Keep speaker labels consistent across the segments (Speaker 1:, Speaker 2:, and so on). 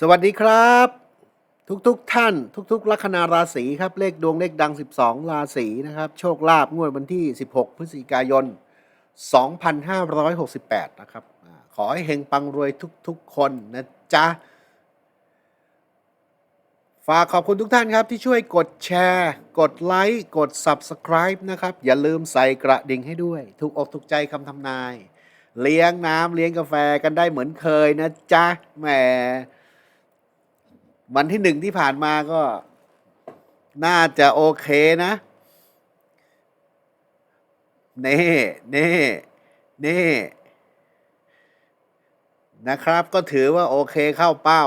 Speaker 1: สวัสดีครับ ทุกๆทท่าน ทุกๆ ลัคนาราศีครับ เลขดวงเลขดัง 12 ราศีนะครับ โชคลาภงวดวันที่ 16 พฤศจิกายน 2568 นะครับ ขอให้เฮงปังรวยทุกๆ คนนะจ๊ะ ฝากขอบคุณทุกท่านครับ ที่ช่วยกดแชร์ กดไลค์ กด Subscribe นะครับ อย่าลืมใส่กระดิ่งให้ด้วย ถูกอกถูกใจคำทำนาย เลี้ยงน้ำเลี้ยงกาแฟกันได้เหมือนเคยนะจ๊ะแหม วันที่หนึ่งที่ผ่านมาก็ น่าจะโอเคนะ เน่เน่เน่นะครับ ก็ถือว่าโอเคเข้าเป้า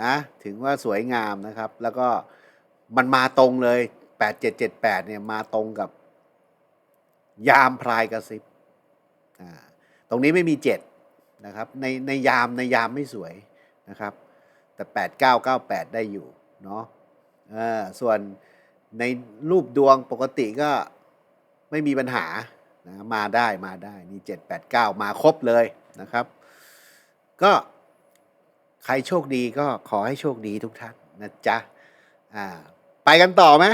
Speaker 1: นะ ถึงว่าสวยงามนะครับ แล้วก็มันมาตรงเลย 8778 เนี่ยมาตรงกับ ยามพรายกระซิบตรงนี้ไม่มี 7 นะครับ ในในยามในยามไม่สวยนะครับ แต่ 8998 ได้อยู่เนาะส่วนในรูปดวงปกติก็ไม่มีปัญหานะมาได้มาได้นี่ 789 มาครบเลยนะครับ ก็ใครโชคดีก็ขอให้โชคดีทุกท่านนะจ๊ะอ่าไปกันต่อไหม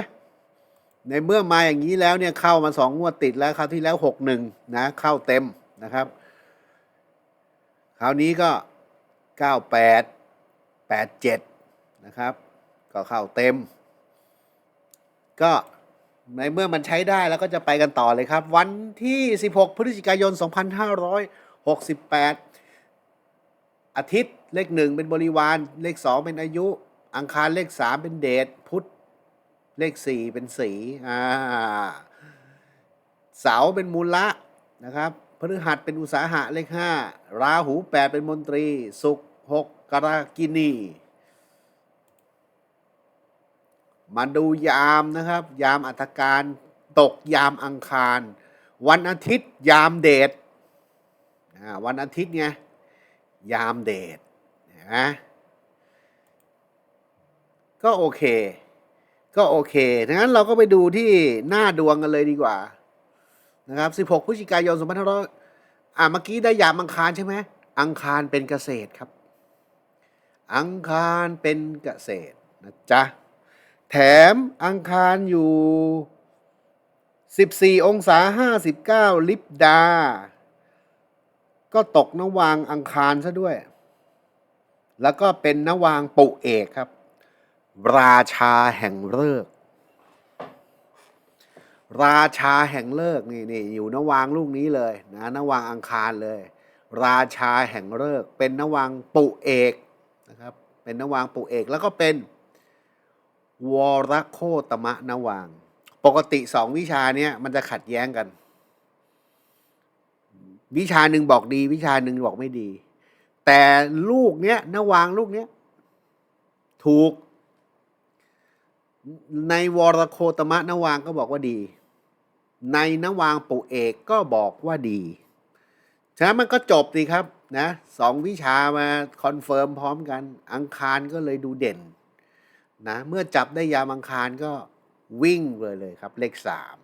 Speaker 1: ในเมื่อมาอย่างนี้แล้วเนี่ยเข้ามาสองงวดติดแล้วคราวที่แล้วหกหนึ่งนะเข้าเต็มนะครับ คราวนี้ก็เก้าแปด 87 นะครับ ก็เข้าเต็ม ก็ในเมื่อมันใช้ได้แล้วก็จะไปกันต่อเลยครับ วันที่ 16 พฤศจิกายน 2568 อาทิตย์เลข 1 เป็นบริวาร เลข 2 เป็นอายุ อังคารเลข 3 เป็นเดชพุธเลข 4 เป็นสีอ่าเสาเป็นมูลละนะครับพฤหัสเป็นอุตสาหะเลข 5 ราหู 8 เป็นมนตรี สุข 6 กรากินี มาดูยามนะครับ ยามอัตการตกยามอังคาร วันอาทิตย์ยามเดทวันอาทิตย์ไงยามเดทนะก็โอเค ก็โอเคดังนั้นเราก็ไปดูที่หน้าดวงกันเลยดีกว่า นะครับ 16พฤศจิกายน2500อ่าเมื่อกี้ได้ยามอังคารใช่ไหมอังคารเป็นเกษตรครับ อังคารเป็นเกษตรนะจ๊ะ แถมอังคารอยู่ 14 องศา 59 ลิบดา ก็ตกนวางอังคารซะด้วย แล้วก็เป็นนวางปุเอกครับ ราชาแห่งเลิก ราชาแห่งเลิกนี่นี่อยู่นวางลูกนี้เลยนะนวางอังคารเลย ราชาแห่งเลิก เป็นนวางปุเอก นะครับเป็นนวางปุเอกแล้วก็เป็นวรโคตมะนวาง ปกติสองวิชาเนี้ยมันจะขัดแย้งกัน วิชาหนึ่งบอกดี วิชาหนึ่งบอกไม่ดี แต่ลูกเนี้ยนวางลูกเนี้ยถูก ในวรโคตมะนวางก็บอกว่าดี ในนวางปุเอกก็บอกว่าดี ฉะนั้นมันก็จบสิครับ นะสองวิชามาคอนเฟิร์มพร้อมกัน อังคารก็เลยดูเด่นนะเมื่อจับได้ยามอังคารก็วิ่งเลยเลยครับ เลขสาม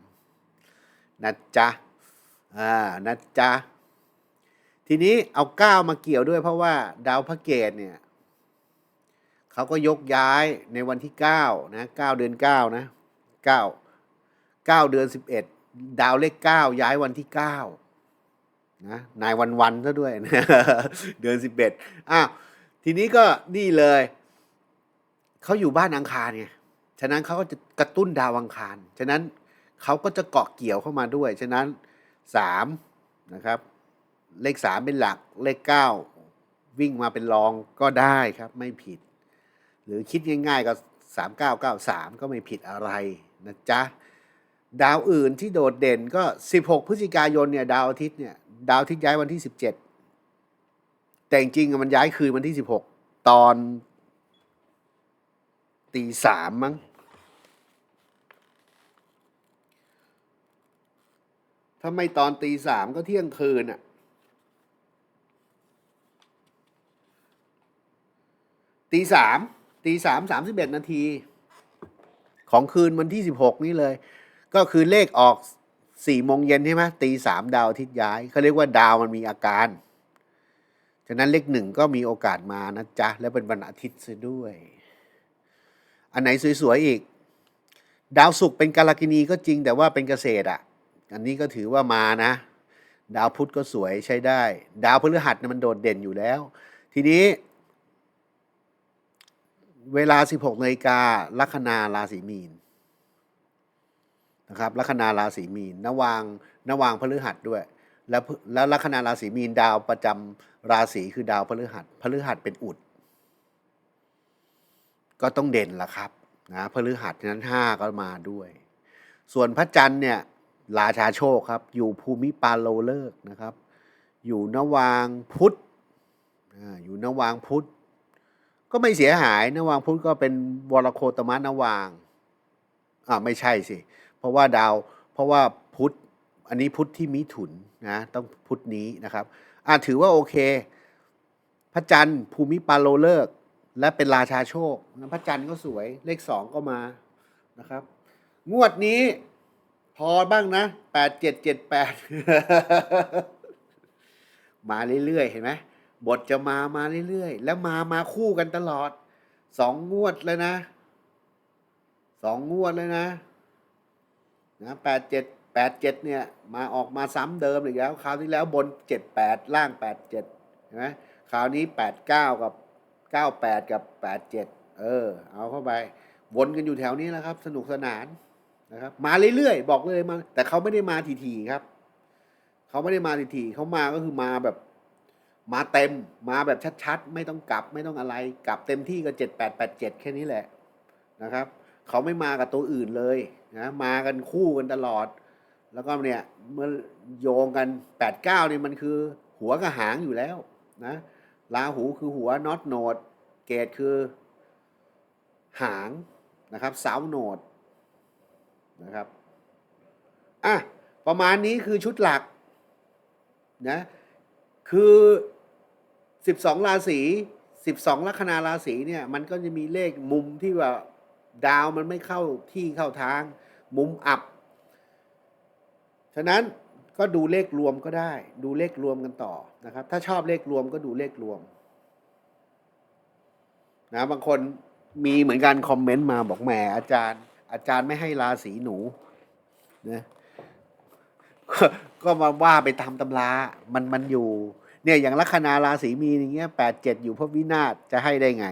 Speaker 1: นะจ๊ะอ่านะจ๊ะทีนี้เอาเก้ามาเกี่ยวด้วยเพราะว่าดาวพระเกตเนี่ยเขาก็ยกย้ายในวันที่เก้านะเก้าเดือนเก้านะเก้าเก้าเดือนสิบเอ็ดดาวเลขเก้าย้ายวันที่เก้า นะนายวันวันซะด้วยนะเดือนสิบเอ็ดอ้าวทีนี้ก็นี่เลย เขาอยู่บ้านอังคารไงฉะนั้นเขาก็จะกระตุ้นดาวอังคาร ฉะนั้นเขาก็จะเกาะเกี่ยวเข้ามาด้วย ฉะนั้นสามนะครับ เลขสามเป็นหลักเลขเก้าวิ่งมาเป็นรองก็ได้ครับไม่ผิด หรือคิดง่าย ๆ ก็สามเก้าเก้าสามก็ไม่ผิดอะไรนะจ๊ะดาวอื่นที่โดดเด่นก็สิบหกพฤศจิกายนเนี่ยดาวอาทิตย์เนี่ย ดาวทิตย์ย้ายวันที่สิบเจ็ดแต่จริงๆมันย้ายคืนวันที่สิบหกตอนตีสามมั้งถ้าไม่ตอนตีสามก็เที่ยงคืนอะตีสามตีสามสามสิบเอ็ดนาที ของคืนวันที่สิบหกนี้เลย ก็คือเลขออก สี่โมงเย็นใช่ไหมตีสามดาวอาทิตย์ย้ายเขาเรียกว่าดาวมันมีอาการฉะนั้นเลขหนึ่งก็มีโอกาสมานะจ๊ะ และเป็นวันอาทิตย์ซะด้วย อันไหนสวยๆอีก ดาวศุกร์เป็นกาลกินีก็จริงแต่ว่าเป็นเกษตรอะ อันนี้ก็ถือว่ามานะ ดาวพุธก็สวยใช้ได้ ดาวพฤหัสเนี่ยมันโดดเด่นอยู่แล้ว ทีนี้ เวลา 16นาฬิกาลัคนาราศีมีน นะครับลัคนาราศีมีนนวางนวางพฤหัสด้วย แล้วแล้วลัคนาราศีมีนดาวประจำราศีคือดาวพฤหัสพฤหัสเป็นอุด ก็ต้องเด่นละครับนะพฤหัสนั้นห้าก็มาด้วย ส่วนพระจันทร์เนี่ยราชาโชคครับ อยู่ภูมิปาโลเลิกนะครับ อยู่นวางพุธอยู่นวางพุธก็ไม่เสียหายนวางพุธก็เป็นวรโคตมะนวางอ่าไม่ใช่สิ เพราะว่าดาว เพราะว่าพุธอันนี้พุธที่มิถุนนะต้องพุธนี้นะครับอ่าถือว่าโอเค พระจันทร์ภูมิปาโลเลิก และเป็นราชาโชคนะพระจันทร์ก็สวยเลขสองก็มานะครับ งวดนี้พอบ้างนะแปดเจ็ดเจ็ดแปดมาเรื่อยๆ เห็นไหมบทจะมามาเรื่อยๆ แล้วมามาคู่กันตลอดสองงวดเลยนะสองงวดเลยนะ นะแปดเจ็ดแปดเจ็ดเนี่ยมาออกมาซ้ำเดิมอีกแล้วคราวที่แล้วบนเจ็ดแปดล่างแปดเจ็ดเห็นไหมคราวนี้แปดเก้ากับเก้าแปดกับแปดเจ็ดเออ เอาเข้าไปวนกันอยู่แถวนี้แล้วครับ สนุกสนานนะครับมาเรื่อยๆบอกเลยมา แต่เขาไม่ได้มาทีๆครับเขาไม่ได้มาทีๆเขามาก็คือมาแบบมาเต็มมาแบบชัดๆ ไม่ต้องกลับไม่ต้องอะไร กลับเต็มที่ก็เจ็ดแปดแปดเจ็ดแค่นี้แหละนะครับ เขาไม่มากับตัวอื่นเลย นะมากันคู่กันตลอด แล้วก็เนี่ยเมื่อโยงกันแปดเก้านี่มันคือหัวกับหางอยู่แล้วนะลาหูคือหัวน็อตโนดเกตคือหางนะครับเสาโนดนะครับอะประมาณนี้คือชุดหลักนะคือ 12 ราศี 12 ลัคนาราศีเนี่ย มันก็จะมีเลขมุมที่ว่า ดาวมันไม่เข้าที่เข้าทาง มุมอับ ฉะนั้นก็ดูเลขรวมก็ได้ ดูเลขรวมกันต่อนะครับ ถ้าชอบเลขรวมก็ดูเลขรวมนะบางคนมีเหมือนกันคอมเมนต์มาบอกแหมอาจารย์ อาจารย์ไม่ให้ราศีหนูนะก็มาว่าไปตามตำรามันมันอยู่ เนี่ยอย่างลัคนาราศีมีอย่างเงี้ยแปดเจ็ดอยู่พบวินาศจะให้ได้ไง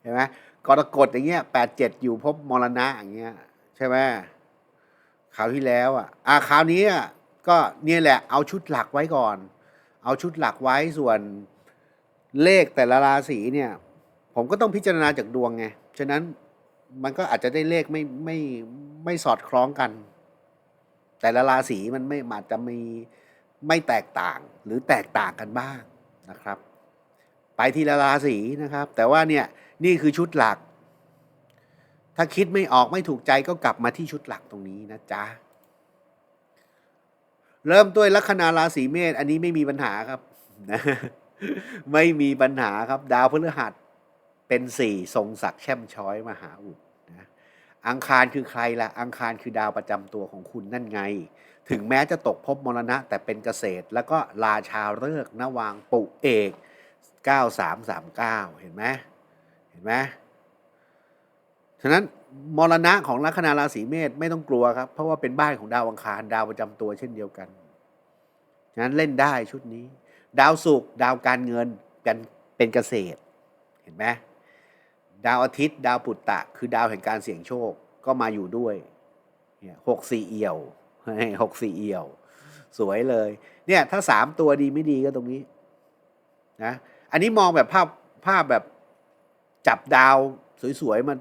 Speaker 1: เห็นไหม กรกฎอย่างเงี้ยแปดเจ็ดอยู่พบมรณะอย่างเงี้ยใช่ไหมคราวที่แล้วอะอ่าคราวนี้ก็เนี่ยแหละเอาชุดหลักไว้ก่อน เอาชุดหลักไว้ส่วนเลขแต่ละราศีเนี่ย ผมก็ต้องพิจารณาจากดวงไงฉะนั้นมันก็อาจจะได้เลขไม่ไม่ไม่สอดคล้องกัน แต่ละราศีมันไม่อาจจะมีไม่แตกต่างหรือแตกต่างกันบ้างนะครับ ไปทีละราศีนะครับ แต่ว่าเนี่ย นี่คือชุดหลัก ถ้าคิดไม่ออกไม่ถูกใจก็กลับมาที่ชุดหลักตรงนี้นะจ๊ะ เริ่มด้วยลัคนาราศีเมษอันนี้ไม่มีปัญหาครับนะไม่มีปัญหาครับ ดาวพฤหัสเป็นสี่ทรงศักดิ์แช่มช้อยมหาอุดนะอังคารคือใครล่ะ อังคารคือดาวประจำตัวของคุณนั่นไง ถึงแม้จะตกภพมรณะ แต่เป็นเกษตร แล้วก็ราชาเลิกนวางปุเอก 9339 เห็นไหม ห็นไหมฉะนั้นมรณะของลัคนาราศีเมษไม่ต้องกลัวครับ เพราะว่าเป็นบ้านของดาวอังคารดาวประจำตัวเช่นเดียวกันฉะนั้นเล่นได้ชุดนี้ ดาวศุกร์ดาวการเงินกันเป็นเกษตร เห็นไหมดาวอาทิตย์ ดาวปุตตะ คือดาวแห่งการเสี่ยงโชคก็มาอยู่ด้วยเนี่ยหกสี่เอี่ยวหกสี่เอี่ยว สวยเลย เนี่ยถ้าสามตัวดีไม่ดีก็ตรงนี้นะอันนี้มองแบบภาพภาพแบบ จับดาวสวยๆมา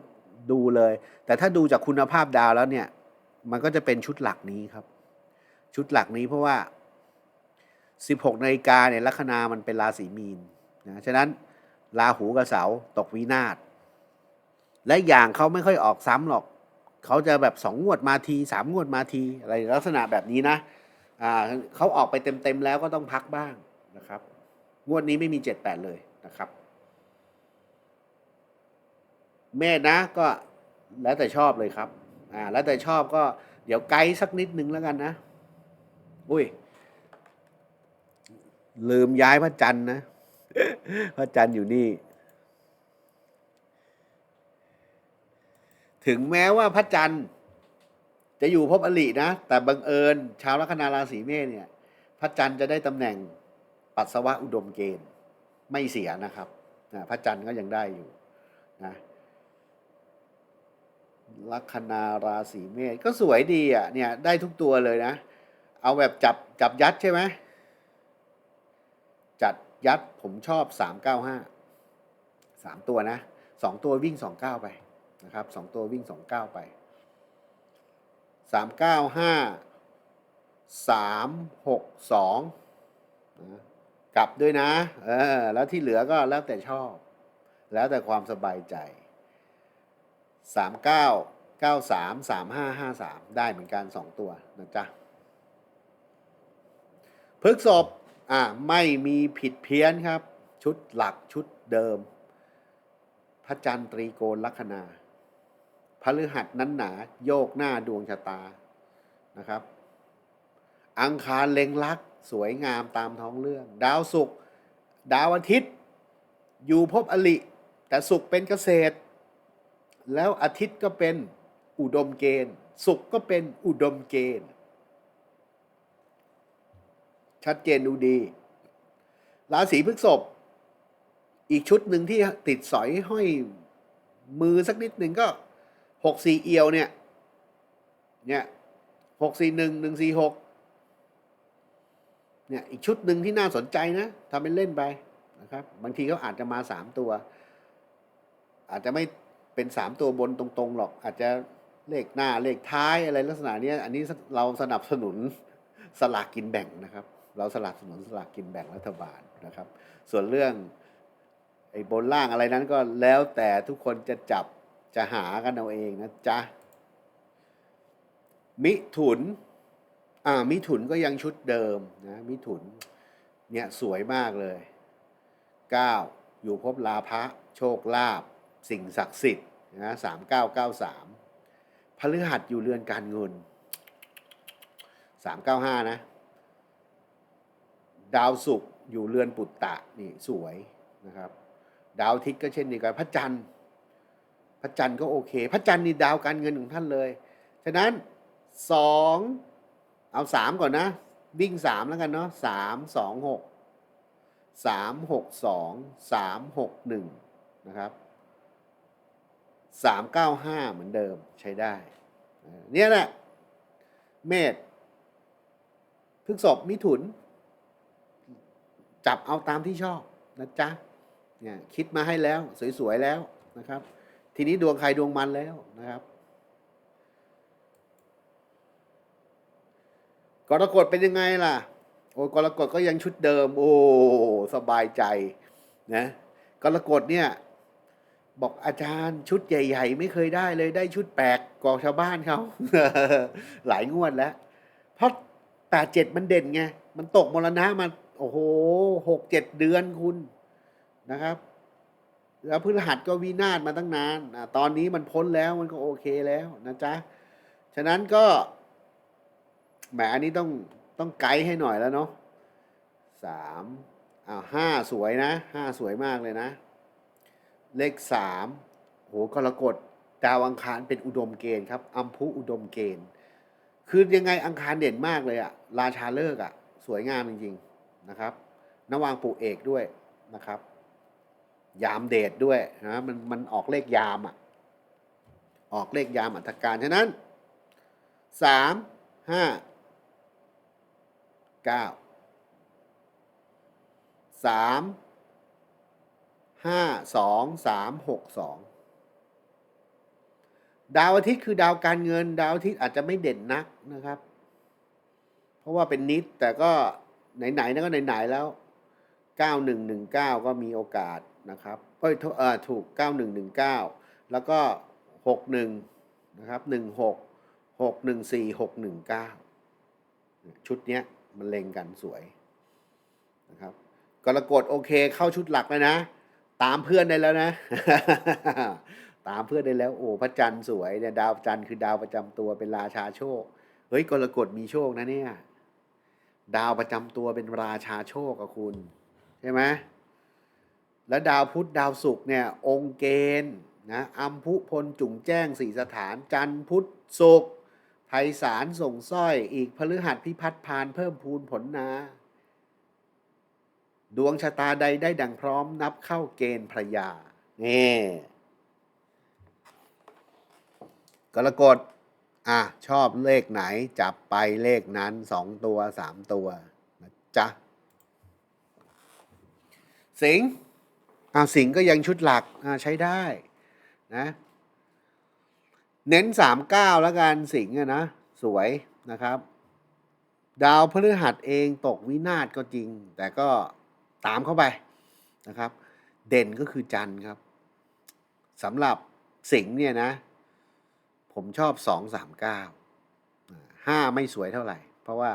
Speaker 1: ดูเลย แต่ถ้าดูจากคุณภาพดาวแล้วเนี่ย มันก็จะเป็นชุดหลักนี้ครับ ชุดหลักนี้เพราะว่า 16นาฬิกาเนี่ยลัคนามันเป็นราศีมีนนะฉะนั้นราหูกับเสาตกวินาศและอย่างเขาไม่ค่อยออกซ้ำหรอก เขาจะแบบสองงวดมาทีสามงวดมาทีอะไรลักษณะแบบนี้นะอ่าเขาออกไปเต็มๆแล้วก็ต้องพักบ้างนะครับ งวดนี้ไม่มีเจ็ดแปดเลยนะครับ เมษนะก็แล้วแต่ชอบเลยครับ อ่า แล้วแต่ชอบก็เดี๋ยวไกด์สักนิดนึงแล้วกันนะ อุ้ย ลืมย้ายพระจันทร์นะ พระจันทร์อยู่นี่ ถึงแม้ว่าพระจันทร์จะอยู่ภพอลินะ แต่บังเอิญชาวลัคนาราศีเมษเนี่ย พระจันทร์จะได้ตำแหน่งปัสสาวะอุดมเกณฑ์ ไม่เสียนะครับ พระจันทร์ก็ยังได้อยู่นะ ลัคนาราศีเมษก็สวยดีอะเนี่ยได้ทุกตัวเลยนะ เอาแบบจับจับยัดใช่ไหมจัดยัดผมชอบสามเก้าห้าสามตัวนะสองตัววิ่งสองเก้าไปนะครับสองตัววิ่งสองเก้าไปสามเก้าห้าสามหกสองนะกลับด้วยนะเออแล้วที่เหลือก็แล้วแต่ชอบ แล้วแต่ความสบายใจ สามเก้าเก้าสามสามห้าห้าสามได้เหมือนกันสองตัวนะจ๊ะพฤกษบอ่าไม่มีผิดเพี้ยนครับ ชุดหลักชุดเดิม พระจันทร์ตรีโกณลัคนาพฤหัสนั้นหนาโยกหน้าดวงชะตานะครับ อังคารเล็งลักสวยงามตามท้องเรื่อง ดาวศุกร์ดาวอาทิตย์ อยู่ภพอลิ แต่ศุกร์เป็นเกษตร แล้วอาทิตย์ก็เป็นอุดมเกณฑ์ศุกก็เป็นอุดมเกณฑ์ ชัดเจนดูดี ราศีพฤษภอีกชุดหนึ่งที่ติดสอยห้อยมือสักนิดหนึ่งก็หกสี่เอียวเนี่ย เนี่ยหกสี่หนึ่งหนึ่งสี่หกเนี่ยอีกชุดหนึ่งที่น่าสนใจนะทำเป็นเล่นไปนะครับ บางทีเขาอาจจะมาสามตัว อาจจะไม่ เป็นสามตัวบนตรงๆหรอก อาจจะเลขหน้าเลขท้ายอะไรลักษณะเนี้ยอันนี้เราสนับสนุนสลากกินแบ่งนะครับ เราสนับสนุนสลากกินแบ่งรัฐบาลนะครับ ส่วนเรื่องไอ้บนล่างอะไรนั้นก็แล้วแต่ทุกคนจะจับจะหากันเอาเองนะจ๊ะมิถุนอ่ามิถุนก็ยังชุดเดิมนะมิถุนเนี่ยสวยมากเลยเก้าอยู่ภพลาภะโชคลาภ สิ่งศักดิ์สิทธิ์นะสามเก้าเก้าสามพฤหัสอยู่เรือนการเงินสามเก้าห้านะ ดาวศุกร์อยู่เรือนปุตตะนี่สวยนะครับ ดาวทิตย์ก็เช่นเดียวกันพระจันทร์พระจันทร์ก็โอเค พระจันทร์นี่ดาวการเงินของท่านเลย ฉะนั้นสองเอาสามก่อนนะวิ่งสามแล้วกันเนาะสามสองหกสามหกสองสามหกหนึ่งนะครับ สามเก้าห้าเหมือนเดิมใช้ได้เออเนี่ยแหละ เมษพฤกษบมิถุน จับเอาตามที่ชอบนะจ๊ะเนี่ยคิดมาให้แล้ว สวย ๆ แล้วนะครับ ทีนี้ดวงใครดวงมันแล้วนะครับกรกฎเป็นยังไงล่ะ โอ้กรกฎก็ยังชุดเดิม โอ้สบายใจนะกรกฎเนี่ย บอกอาจารย์ชุดใหญ่ ๆ ไม่เคยได้เลยได้ชุดแปลกกว่าชาวบ้านเขาหลายงวดแล้ว เพราะแปดเจ็ดมันเด่นไง มันตกมรณะมาโอ้โหหกเจ็ดเดือนคุณนะครับ แล้วพฤหัสก็วินาศมาตั้งนานอตอนนี้มันพ้นแล้วมันก็โอเคแล้วนะจ๊ะ ฉะนั้นก็แหมอันนี้ต้องต้องไกด์ให้หน่อยแล้วเนาะสามอ่าห้าสวยนะห้าสวยมากเลยนะ เลขสามโหกรกฎดาวอังคารเป็นอุดมเกณฑ์ครับอัมพุอุดมเกณฑ์ คือยังไงอังคารเด่นมากเลยอะราชาเลิกอะสวยงามจริงๆนะครับนวางปู่เอกด้วยนะครับ ยามเดชด้วยนะมันมันออกเลขยามอะออกเลขยามอัตการฉะนั้นสามห้าเก้าสาม ห้าสองสามหกสองดาวอาทิตย์คือดาวการเงิน ดาวอาทิตย์อาจจะไม่เด่นนักนะครับ เพราะว่าเป็นนิดแต่ก็ไหนๆนั่นก็ไหนๆแล้วเก้าหนึ่งหนึ่งเก้าก็มีโอกาสนะครับเอ้ยเออถูกเก้าหนึ่งหนึ่งเก้าแล้วก็หกหนึ่งนะครับหนึ่งหกหกหนึ่งสี่หกหนึ่งเก้าชุดเนี้ยมันเล็งกันสวยนะครับกรกฎโอเคเข้าชุดหลักแล้วนะ ตามเพื่อนได้แล้วนะ ตามเพื่อนได้แล้ว โอ้พระจันทร์สวยเนี่ยดาวจันทร์คือดาวประจำตัวเป็นราชาโชค เฮ้ยกรกฎมีโชคนะเนี่ย ดาวประจำตัวเป็นราชาโชคกับคุณใช่ไหมและดาวพุธดาวศุกร์เนี่ย องค์เกณฑ์นะอัมพุพลจุ่งแจ้งสี่สถานจันทร์พุธศุกร์ไพศาลส่งสร้อยอีกพฤหัสพิพัฒน์พานเพิ่มพูนผลนา ดวงชะตาใดได้ดังพร้อมนับเข้าเกณฑ์พระยานี่กรกฎอะชอบเลขไหนจับไปเลขนั้นสองตัวสามตัวนะจ๊ะสิงอ่าสิงก็ยังชุดหลักอ่าใช้ได้นะเน้นสามเก้าแล้วกันสิงอะนะสวยนะครับ ดาวพฤหัสเองตกวินาศก็จริง แต่ก็ ตามเข้าไปนะครับ เด่นก็คือจันทร์ครับสำหรับสิงห์เนี่ยนะ ผมชอบสองสามเก้าห้าไม่สวยเท่าไหร่ เพราะว่า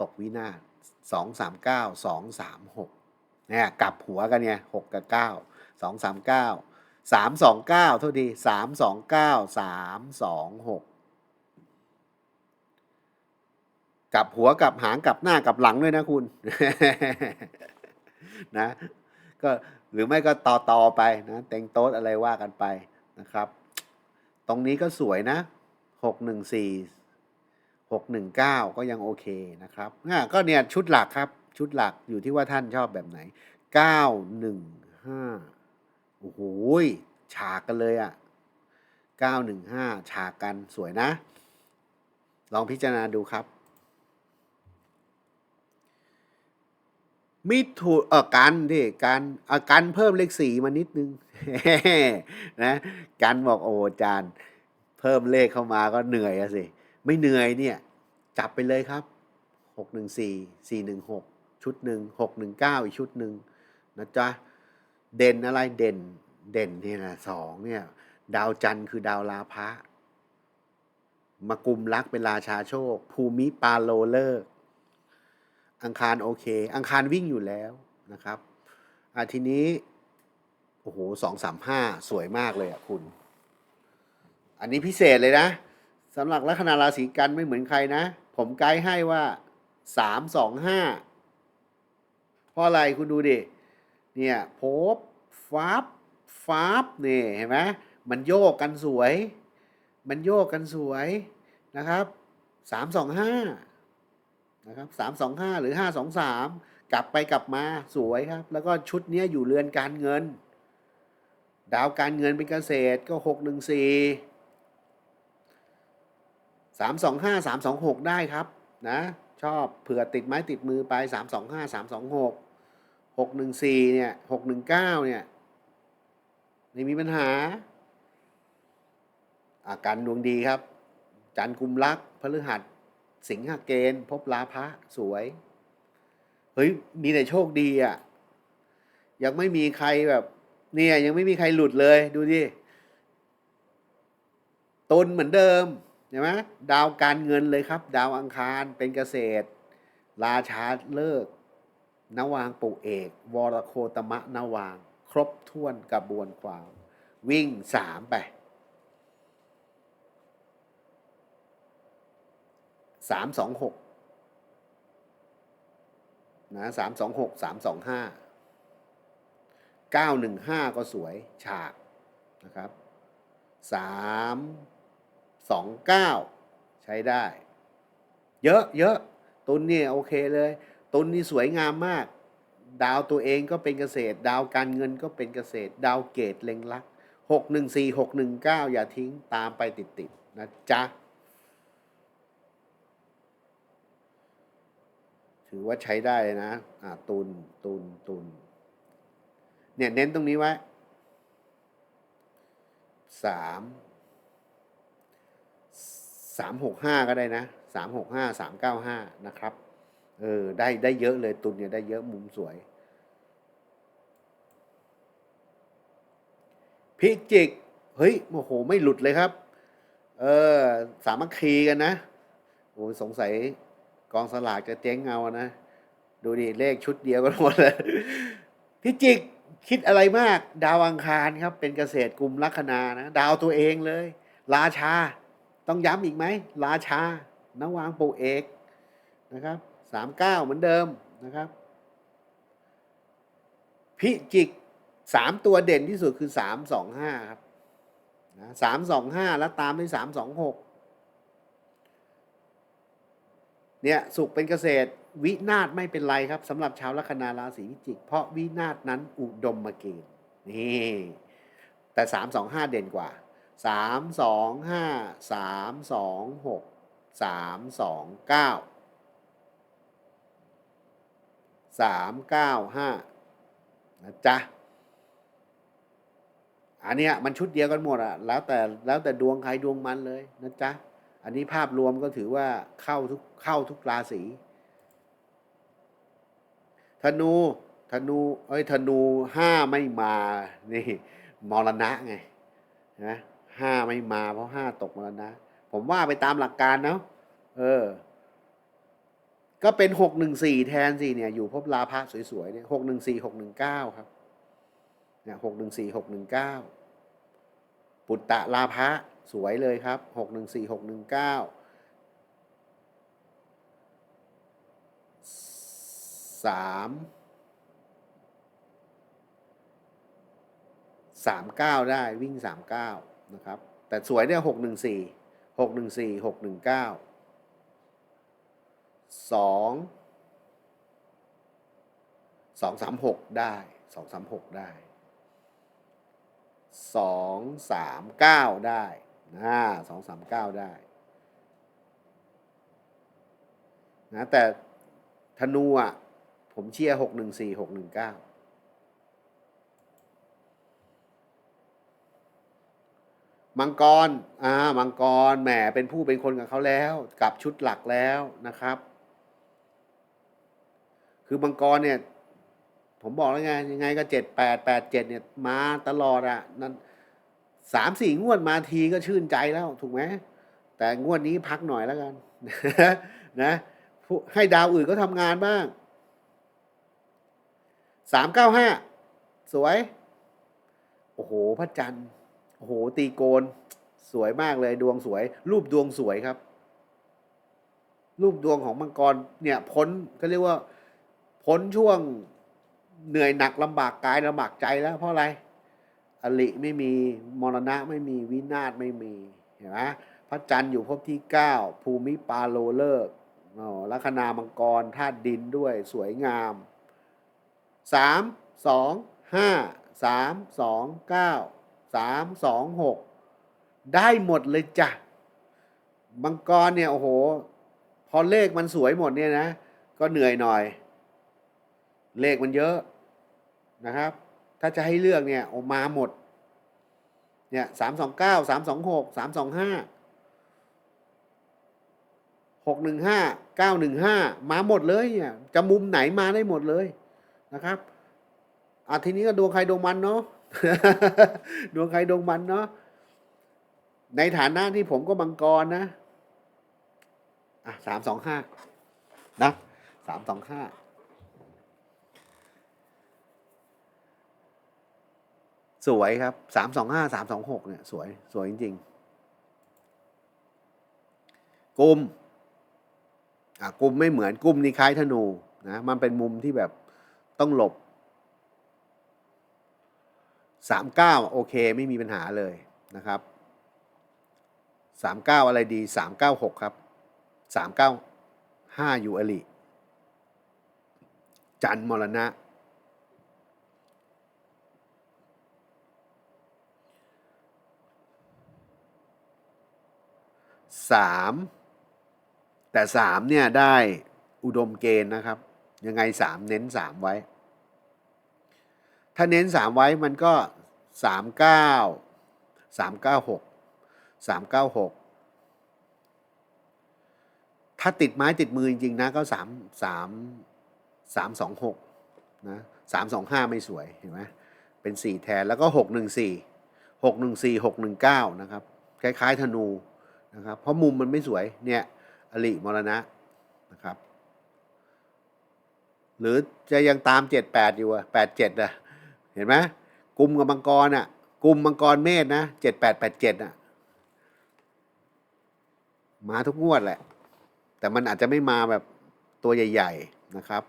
Speaker 1: ตกวินาศสองสามเก้าสองสามหกเนี่ยกลับหัวกันเนี่ยหกกับเก้าสองสามเก้าสามสองเก้าเท่าดีสามสองเก้าสามสองหกกลับหัวกลับหางกลับหน้ากลับหลังด้วยนะคุณ นะก็หรือไม่ก็ต่อต่อไปนะเต็งโต๊ดอะไรว่ากันไปนะครับ ตรงนี้ก็สวยนะหกหนึ่งสี่หกหนึ่งเก้าก็ยังโอเคนะครับอะก็เนี่ยชุดหลักครับ ชุดหลักอยู่ที่ว่าท่านชอบแบบไหนเก้าหนึ่งห้าโอ้โหฉากกันเลยอะ่ะเก้าหนึ่งห้าฉากกันสวยนะ ลองพิจารณาดูครับ มิถุเออกันที่การอากันเพิ่มเลขสี่มานิดนึงนะกันบอกโอ้อาจารย์เพิ่มเลขเข้ามาก็เหนื่อยอะสิไม่เหนื่อยเนี่ย จับไปเลยครับหกหนึ่งสี่สี่หนึ่งหกชุดหนึ่งหกหนึ่งเก้าอีกชุดหนึ่งนะจ๊ะเด่นอะไรเด่นเด่นเนี่ยนะสองเนี่ย ดาวจันทร์คือดาวลาภะมากุมรักเป็นราชาโชค ภูมิปาโลเลิกษ์ อังคารโอเค อังคารวิ่งอยู่แล้วนะครับอาทีนี้ โอ้โหสองสามห้าสวยมากเลยอะคุณ อันนี้พิเศษเลยนะสำหรับลัคนาราศีกันไม่เหมือนใครนะ ผมไกด์ให้ว่าสามสองห้าเพราะอะไรคุณดูดิ เนี่ยโพบฟับฟับเนี่ยเห็นไหมมันโยกกันสวย มันโยกกันสวยนะครับสามสองห้า นะครับสามสองห้าหรือห้าสองสามกลับไปกลับมาสวยครับ แล้วก็ชุดนี้อยู่เรือนการเงิน ดาวการเงินเป็นเกษตรก็หกหนึ่งสี่สามสองห้าสามสองหกได้ครับนะชอบเผื่อติดไม้ติดมือไปสามสองห้าสามสองหกหกหนึ่งสี่เนี่ยหกหนึ่งเก้าเนี่ยไม่มีปัญหา อาการดวงดีครับ จันทร์กุมรักพฤหัส สิงหเกณฑ์ พบลาภะสวย เฮ้ย มีแต่โชคดีอะ ยังไม่มีใครแบบ เนี่ย ยังไม่มีใครหลุดเลย ดูดิตนเหมือนเดิมเห็นไหมดาวการเงินเลยครับ ดาวอังคารเป็นเกษตร ราชาเลิกนวางปุเอก วรโคตมะนวาง ครบถ้วนกระบวนความ วิ่งสามไป สามสองหกนะสามสองหกสามสองห้าเก้าหนึ่งห้าก็สวยฉากนะครับสามสองเก้าใช้ได้ เยอะเยอะตุนเนี่ยโอเคเลย ตุนนี่สวยงามมาก ดาวตัวเองก็เป็นเกษตร ดาวการเงินก็เป็นเกษตร ดาวเกตเล็งลักหกหนึ่งสี่หกหนึ่งเก้าอย่าทิ้งตามไปติดๆนะจ๊ะ ถือว่าใช้ได้เลยนะอ่าตุนตุนตุนเนี่ยเน้นตรงนี้ไว้สามสามหกห้าก็ได้นะสามหกห้าสามเก้าห้านะครับเออได้ได้เยอะเลยตุนเนี่ยได้เยอะมุมสวย พิจิก เฮ้ยโอ้โห ไม่หลุดเลยครับ เออสามัคคีกันนะโอ้สงสัย กองสลากจะเจ๊งเอานะ ดูดิเลขชุดเดียวกันหมดเลยพิจิกคิดอะไรมาก ดาวอังคารครับ เป็นเกษตรกลุ่มลัคนานะ ดาวตัวเองเลย ราชา ต้องย้ำอีกไหม ราชานวางปูเอกนะครับสามเก้าเหมือนเดิมนะครับ พิจิกสามตัวเด่นที่สุดคือสามสองห้าครับนะสามสองห้าแล้วตามด้วยสามสองหก เนี่ยสุขเป็นเกษตร วินาศไม่เป็นไรครับสำหรับชาวลัคนาราศีพิจิก เพราะวินาศนั้นอุดมมาเกณฑ์นี่แต่สามสองห้าเด่นกว่าสามสองห้าสามสองหกสามสองเก้าสามเก้าห้านะจ๊ะอันเนี้ยมันชุดเดียวกันหมดอะแล้วแต่แล้วแต่ดวงใครดวงมันเลยนะจ๊ะ อันนี้ภาพรวมก็ถือว่าเข้าทุกเข้าทุกราศีธนูธนูเอ้ยธนูห้าไม่มานี่มรณะไงนะห้าไม่มาเพราะห้าตกมรณะ ผมว่าไปตามหลักการเนาะเออ ก็เป็นหกหนึ่งสี่แทนสิเนี่ย อยู่พบลาภะสวยๆเนี่ยหกหนึ่งสี่หกหนึ่งเก้าครับเนี่ยหกหนึ่งสี่หกหนึ่งเก้าปุตตะลาภะ สวยเลยครับหกหนึ่งสี่หกหนึ่งเก้าสามสามเก้าได้วิ่งสามเก้านะครับ แต่สวยเนี่ยหกหนึ่งสี่หกหนึ่งสี่หกหนึ่งเก้าสองสองสามหกได้สองสามหกได้ส องสามเก้าได้นะสองสามเก้าได้นะแต่ธนูอะ ผมเชียร์หกหนึ่งสี่หกหนึ่งเก้ามังกร อ่า มังกร แหม เป็นผู้เป็นคนกับเขาแล้ว กับชุดหลักแล้วนะครับ คือมังกรเนี่ย ผมบอกแล้วไง ยังไงก็เจ็ดแปดแปดเจ็ดเนี่ย มาตลอดอะนั่น สามสี่งวดมาทีก็ชื่นใจแล้วถูกไหมแต่งวดนี้พักหน่อยแล้วกันนะให้ดาวอื่นก็ทำงานบ้างสามเก้าห้าสวย โอ้โหพระจันทร์โอ้โห ตีโกน สวยมากเลยดวงสวย รูปดวงสวยครับ รูปดวงของมังกรเนี่ยพ้นก็เรียกว่า พ้นช่วงเหนื่อยหนักลำบากกายลำบากใจแล้วเพราะอะไร อลิไม่มีมรณะไม่มีวินาศไม่มีเห็นไหมพระจันทร์อยู่ภพที่เก้าภูมิปาโลเลิกอ๋อลัคนามังกรธาตุดินด้วยสวยงามสามสองห้าสามสองเก้าสามสองหกได้หมดเลยจ้ะมังกรเนี่ยโอ้โห พอเลขมันสวยหมดเนี่ยนะ ก็เหนื่อยหน่อย เลขมันเยอะนะครับ ถ้าจะให้เลือกเนี่ยโอมาหมด เนี่ยสามสองเก้าสามสองหกสามสองห้าหกหนึ่งห้าเก้าหนึ่งห้ามาหมดเลยเนี่ยจะมุมไหนมาได้หมดเลยนะครับอะทีนี้ก็ดวงใครดวงมันเนาะดวงใครดวงมันเนาะในฐานะที่ผมก็มังกรนะอะสามสองห้านะสามสองห้า สวยครับสามสองห้าสามสองหกเนี่ยสวยสวยจริงๆกลุ่มอะกลุ่มไม่เหมือนกลุ่มนี่คล้ายธนูนะมันเป็นมุมที่แบบต้องหลบสามเก้าโอเคไม่มีปัญหาเลยนะครับสามเก้าอะไรดีสามเก้าหกครับสามเก้าห้ายูอลิจันมรณะ สามแต่สามเนี่ย ได้อุดมเกณฑ์นะครับ ยังไงสามเน้นสามไว้ ถ้าเน้นสามไว้มันก็สามเก้าสามเก้าหกสามเก้าหกถ้าติดไม้ติดมือจริงๆนะก็สามสามสามสองหกนะสามสองห้าไม่สวยเห็นไหมเป็นสี่แทนแล้วก็หกหนึ่งสี่หกหนึ่งสี่หกหนึ่งเก้านะครับ คล้าย ๆ ธนู นะครับ เพราะมุมมันไม่สวยเนี่ยอลิมรณะนะครับ หรือจะยังตามเจ็ดแปดอยู่อะแปดเจ็ดอะเห็นไหมกลุ่มกับมังกรอะกลุ่มมังกรเมษนะเจ็ดแปดแปดเจ็ดอะมาทุกงวดแหละ แต่มันอาจจะไม่มาแบบตัวใหญ่ ๆนะครับ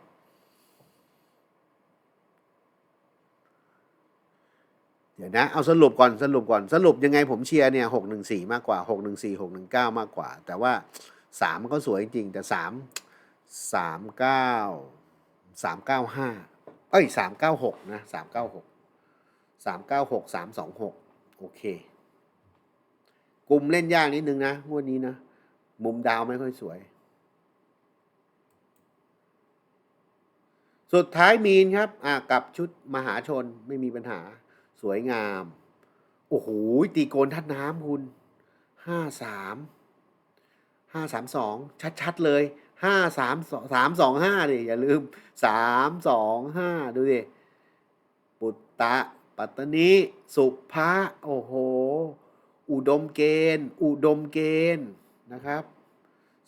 Speaker 1: เดี๋ยวนะ เอาสรุปก่อนสรุปก่อนสรุปยังไงผมเชียร์เนี่ยหกหนึ่งสี่มากกว่าหกหนึ่งสี่หกหนึ่งเก้ามากกว่า แต่ว่าสามมันก็สวยจริงแต่สามสามเก้าสามเก้าห้าเอ้ยสามเก้าหกนะสามเก้าหกสามเก้าหกสามสองหกโอเค กลุ่มเล่นยากนิดนึงนะงวดนี้นะ มุมดาวไม่ค่อยสวย สุดท้ายมีนครับ อะกับชุดมหาชนไม่มีปัญหา วยงาม โอ้โห ตีโกนทัดน้ำคุณห้าสามห้าสามสองชัดๆเลยห้าสามสามสองห้าดิอย่าลืมสามสองห้าดูดิปุตตะ ปัตตานีสุภะโอ้โห อุดมเกณฑ์ อุดมเกณฑ์นะครับ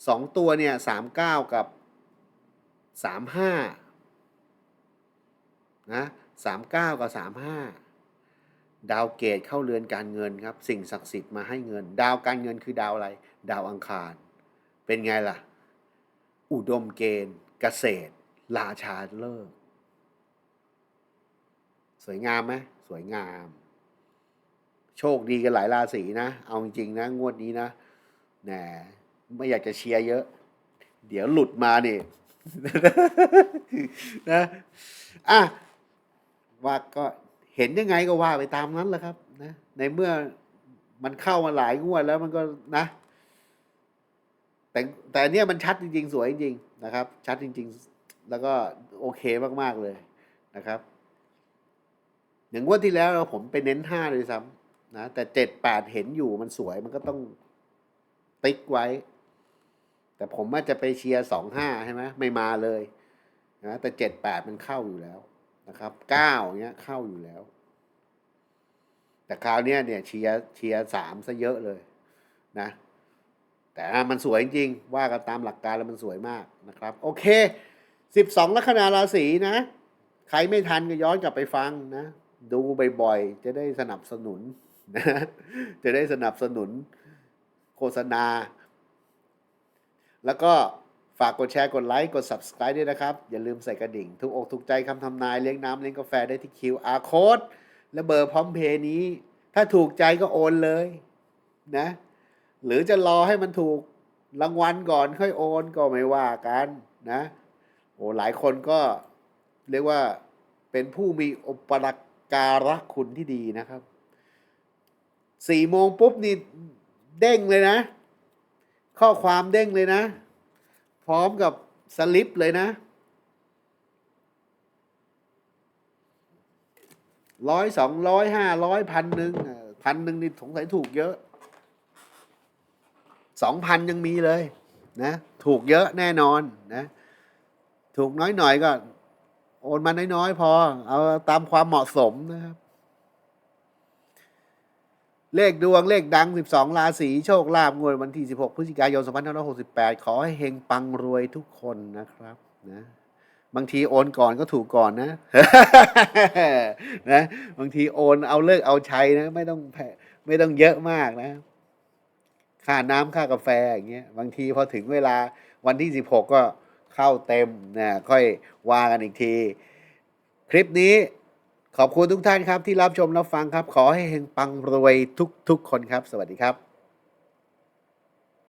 Speaker 1: สองตัวเนี่ยสามเก้ากับสามห้านะสามเก้ากับสามห้า ดาวเกตเข้าเรือนการเงินครับ สิ่งศักดิ์สิทธิ์มาให้เงิน ดาวการเงินคือดาวอะไร ดาวอังคาร เป็นไงล่ะ อุดมเกณฑ์ เกษตร ราชาเลิก สวยงามไหมสวยงาม โชคดีกันหลายราศีนะ เอาจริงๆนะ งวดนี้นะแหมไม่อยากจะเชียร์เยอะ เดี๋ยวหลุดมาเนี่ยนะอะว่าก็ เห็นยังไงก็ว่าไปตามนั้นแหละครับนะในเมื่อมันเข้ามาหลายงวดแล้วมันก็นะ แต่แต่เนี้ยมันชัดจริง ๆ สวยจริงๆนะครับ ชัดจริง ๆ แล้วก็โอเคมากๆเลยนะครับอย่างงวดที่แล้วเราผมไปเน้นห้าเลยซ้ำนะแต่เจ็ดแปดเห็นอยู่มันสวยมันก็ต้องติ๊กไว้ แต่ผมอาจจะไปเชียร์สองห้าใช่ไหมไม่มาเลยนะแต่เจ็ดแปดมันเข้าอยู่แล้ว นะครับเก้าเนี้ยเข้าอยู่แล้ว แต่คราวเนี้ยเนี่ยเชียร์เชียร์สามซะเยอะเลยนะ แต่มันสวยจริงว่ากันตามหลักการแล้วมันสวยมากนะครับ โอเคสิบสองลัคนาราศีนะ ใครไม่ทันก็ย้อนกลับไปฟังนะ ดูบ่อยๆ จะได้สนับสนุนนะจะได้สนับสนุนโฆษณา แล้วก็ ฝากกดแชร์กดไลค์กด subscribe ด้วยนะครับ อย่าลืมใส่กระดิ่ง ทุกอกถูกใจคำทำนายเลี้ยงน้ำเลี้ยงกาแฟได้ที่ QR code และเบอร์พร้อมเพย์นี้ ถ้าถูกใจก็โอนเลยนะ หรือจะรอให้มันถูกรางวัลก่อนค่อยโอนก็ไม่ว่ากันนะโอ้หลายคนก็เรียกว่าเป็นผู้มีอุปการะคุณที่ดีนะครับสี่โมงปุ๊บนี่เด้งเลยนะ ข้อความเด้งเลยนะ พร้อมกับสลิปเลยนะร้อยสองร้อยห้าร้อยพันหนึ่งพันหนึ่งนี่สงสัยถูกเยอะสองพันยังมีเลยนะถูกเยอะแน่นอนนะถูกน้อยหน่อยก็ โอนมาน้อยๆพอ เอาตามความเหมาะสมนะครับ เลขดวงเลขดัง 12 ราศีโชคลาภงวดวันที่ 16 พฤศจิกายน 2568 ขอให้เฮงปังรวยทุกคนนะครับนะบางทีโอนก่อนก็ถูกก่อนนะนะบางทีโอนเอาเลิกเอาใช้นะ ไม่ต้องแพไม่ต้องเยอะมากนะ ค่าน้ำค่ากาแฟอย่างเงี้ยบางทีพอถึงเวลาวันที่ 16 ก็เข้าเต็มนะค่อยว่ากันอีกที คลิปนี้ ขอบคุณทุกท่านครับที่รับชมรับฟังครับ ขอให้เฮงปังรวยทุกๆคนครับ สวัสดีครับ